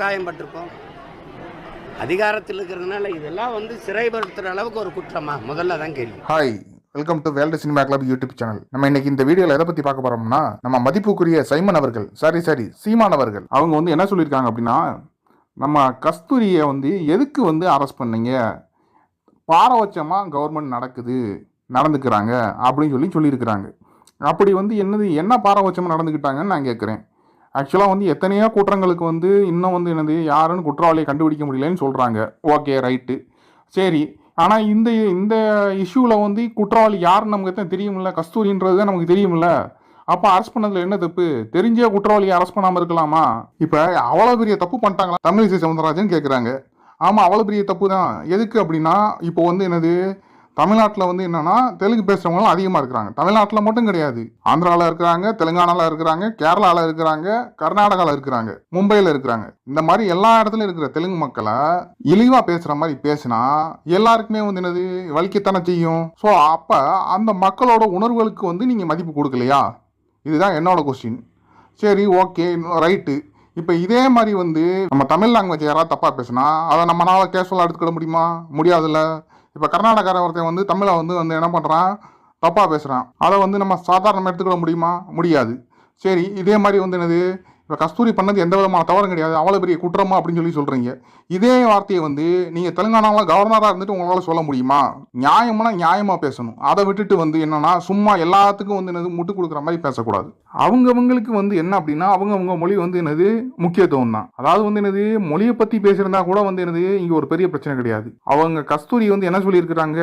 காயம்பட்டிருக்கோம். அதிகாரத்தில் இருக்கிறதுனால இதெல்லாம் வந்து சிறைப்படுத்துகிற அளவுக்கு ஒரு குற்றமா? முதல்ல தான் கேள்வி. Hi welcome to world cinema club YouTube channel நம்ம இன்னைக்கு இந்த வீடியோவில் எதை பற்றி பார்க்க போறோம்னா நம்ம மதிப்புக்குரிய சைமன் அவர்கள் சாரி சாரி சீமான் அவர்கள் அவங்க வந்து என்ன சொல்லியிருக்காங்க அப்படின்னா நம்ம கஸ்தூரியை வந்து எதுக்கு வந்து அரெஸ்ட் பண்ணீங்க? பாரபட்சமாக கவர்மெண்ட் நடக்குது நடந்துக்கிறாங்க அப்படின்னு சொல்லி சொல்லியிருக்கிறாங்க. அப்படி வந்து என்னது என்ன பாரபட்சமாக நடந்துக்கிட்டாங்கன்னு நான் கேட்குறேன் ஆக்சுவலாக வந்து எத்தனையோ குற்றங்களுக்கு வந்து இன்னும் வந்து என்னது யாருன்னு குற்றவாளியை கண்டுபிடிக்க முடியலன்னு சொல்கிறாங்க ஓகே ரைட்டு சரி. ஆனால் இந்த இந்த இஷ்யூவில் வந்து குற்றவாளி யாருன்னு நமக்கு தான் தெரியுமில்ல? கஸ்தூரின்றது தான் நமக்கு தெரியுமில்ல. அப்போ அரெஸ்ட் பண்ணதில் என்ன தப்பு? தெரிஞ்சே குற்றவாளியை அரெஸ்ட் பண்ணாமல் இருக்கலாமா? இப்போ அவ்வளோ பெரிய தப்பு பண்ணிட்டாங்களா? தமிழிசை சவுந்தரராஜன் கேட்குறாங்க ஆமாம் அவ்வளோ பெரிய தப்பு தான். எதுக்கு அப்படின்னா இப்போ வந்து என்னது தமிழ்நாட்டில் வந்து என்னன்னா தெலுங்கு பேசுகிறவங்களும் அதிகமாக இருக்கிறாங்க. தமிழ்நாட்டில் மட்டும் கிடையாது. ஆந்திராவில் இருக்கிறாங்க தெலுங்கானாவில் இருக்கிறாங்க கேரளாவில் இருக்கிறாங்க கர்நாடகாவில் இருக்கிறாங்க மும்பையில் இருக்கிறாங்க. இந்த மாதிரி எல்லா இடத்துலையும் இருக்கிற தெலுங்கு மக்களை இழிவாக பேசுகிற மாதிரி பேசினா எல்லாருக்குமே வந்து என்னது? வலிக்கத்தானே செய்யும். ஸோ அப்போ அந்த மக்களோட உணர்வுகளுக்கு வந்து நீங்கள் மதிப்பு கொடுக்கலையா? இதுதான் என்னோட கொஸ்டின் சரி ஓகே ரைட்டு இப்போ இதே மாதிரி வந்து நம்ம தமிழ் லாங்குவேஜ் யாராவது தப்பாக பேசினா அதை நம்மளால கேஷுவலாக எடுத்துக்கிட முடியுமா? முடியாதுல்ல. இப்போ கர்நாடகார ஒருத்தன் வந்து தமிழை வந்து வந்து என்ன பண்ணுறான் தப்பாக பேசுகிறான் அதை வந்து நம்ம சாதாரணமாக எடுத்துக்கிட முடியுமா? முடியாது. சரி இதே மாதிரி வந்து என்னது? இப்போ கஸ்தூரி பண்ணது எந்த விதமான தவறும் கிடையாது. அவ்வளோ பெரிய குற்றமா அப்படின்னு சொல்லி சொல்கிறீங்க இதே வார்த்தையை வந்து நீங்கள் தெலுங்கானாவில் கவர்னராக இருந்துட்டு உங்களால் சொல்ல முடியுமா? நியாயம்னா நியாயமாக பேசணும். அதை விட்டுட்டு வந்து என்னென்னா சும்மா எல்லாத்துக்கும் வந்து என்னது முட்டு கொடுக்குற மாதிரி பேசக்கூடாது. அவங்கவுங்களுக்கு வந்து என்ன அப்படின்னா அவங்கவுங்க மொழி வந்து என்னது முக்கியத்துவம் தான். அதாவது வந்து என்னது மொழியை பற்றி பேசியிருந்தா கூட வந்து என்னது இங்கே ஒரு பெரிய பிரச்சனை கிடையாது. அவங்க கஸ்தூரி வந்து என்ன சொல்லியிருக்கிறாங்க?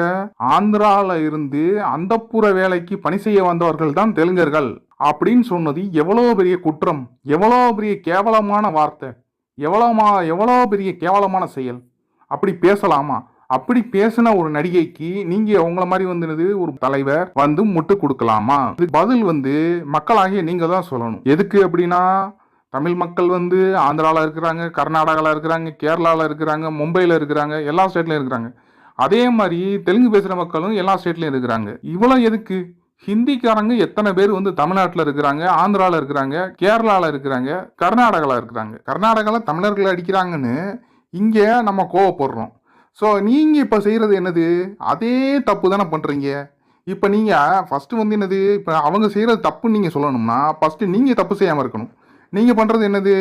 ஆந்திராவில் இருந்து அந்தப்புற வேலைக்கு பணி செய்ய வந்தவர்கள் தான் தெலுங்கர்கள். அப்படின்னு சொன்னது எவ்வளோ பெரிய குற்றம் எவ்வளோ பெரிய கேவலமான வார்த்தை எவ்வளோமா எவ்வளோ பெரிய கேவலமான செயல்? அப்படி பேசலாமா? அப்படி பேசின ஒரு நடிகைக்கு நீங்க உங்கள மாதிரி வந்து ஒரு தலைவர் வந்து முட்டு கொடுக்கலாமா? இதுக்கு பதில் வந்து மக்களாகிய நீங்க தான் சொல்லணும். எதுக்கு அப்படின்னா தமிழ் மக்கள் வந்து ஆந்திராவில் இருக்கிறாங்க கர்நாடகாவில் இருக்கிறாங்க கேரளாவில் இருக்கிறாங்க மும்பையில் இருக்கிறாங்க எல்லா ஸ்டேட்லையும் இருக்கிறாங்க. அதே மாதிரி தெலுங்கு பேசுகிற மக்களும் எல்லா ஸ்டேட்லையும் இருக்கிறாங்க. இவ்வளோ எதுக்கு? ஹிந்திக்காரங்க எத்தனை பேர் வந்து தமிழ்நாட்டில் இருக்கிறாங்க ஆந்திராவில் இருக்கிறாங்க கேரளாவில் இருக்கிறாங்க கர்நாடகாவில் இருக்கிறாங்க. கர்நாடகாவில் தமிழர்களை அடிக்கிறாங்கன்னு இங்கே நம்ம கோவப்படுறோம். ஸோ நீங்கள் இப்போ செய்கிறது என்னது? அதே தப்பு தானே பண்ணுறீங்க இப்போ நீங்கள் ஃபஸ்ட்டு வந்து என்னது? இப்போ அவங்க செய்கிறது தப்புன்னு நீங்கள் சொல்லணும்னா ஃபஸ்ட்டு நீங்கள் தப்பு செய்யாமல் இருக்கணும். நீங்கள் பண்ணுறது என்னது?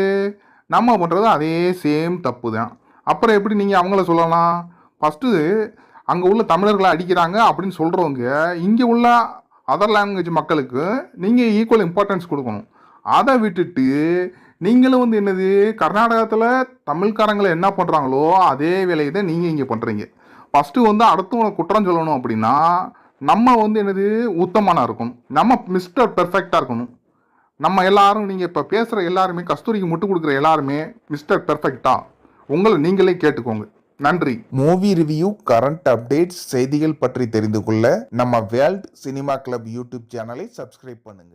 நம்ம பண்ணுறது அதே சேம் தப்பு தான் அப்புறம் எப்படி நீங்கள் அவங்கள சொல்லலாம்? ஃபஸ்ட்டு அங்கே உள்ள தமிழர்களை அடிக்கிறாங்க அப்படின்னு சொல்கிறவங்க இங்கே உள்ள அதர் லாங்குவேஜ் மக்களுக்கு நீங்கள் ஈக்குவல் இம்பார்ட்டன்ஸ் கொடுக்கணும். அதை விட்டுட்டு நீங்களும் வந்து என்னது கர்நாடகத்தில் தமிழ்காரங்களை என்ன பண்ணுறாங்களோ அதே வேலையை தான் நீங்கள் இங்கே பண்ணுறீங்க ஃபஸ்ட்டு வந்து அடுத்தவங்களை குற்றம் சொல்லணும் அப்படின்னா நம்ம வந்து என்னது உத்தமனாக இருக்கணும். நம்ம மிஸ்டர் பெர்ஃபெக்டாக இருக்கணும். நம்ம எல்லாரும் நீங்கள் இப்போ பேசுகிற எல்லாருமே கஸ்தூரிக்கு முட்டு கொடுக்குற எல்லாருமே மிஸ்டர் பெர்ஃபெக்டாக உங்களை நீங்களே கேட்டுக்கோங்க. நன்றி. மூவி ரிவ்யூ கரண்ட் அப்டேட்ஸ் செய்திகள் பற்றி தெரிந்து கொள்ள நம்ம வேர்ல்ட் சினிமா கிளப் யூடியூப் சேனலை சப்ஸ்கிரைப் பண்ணுங்க.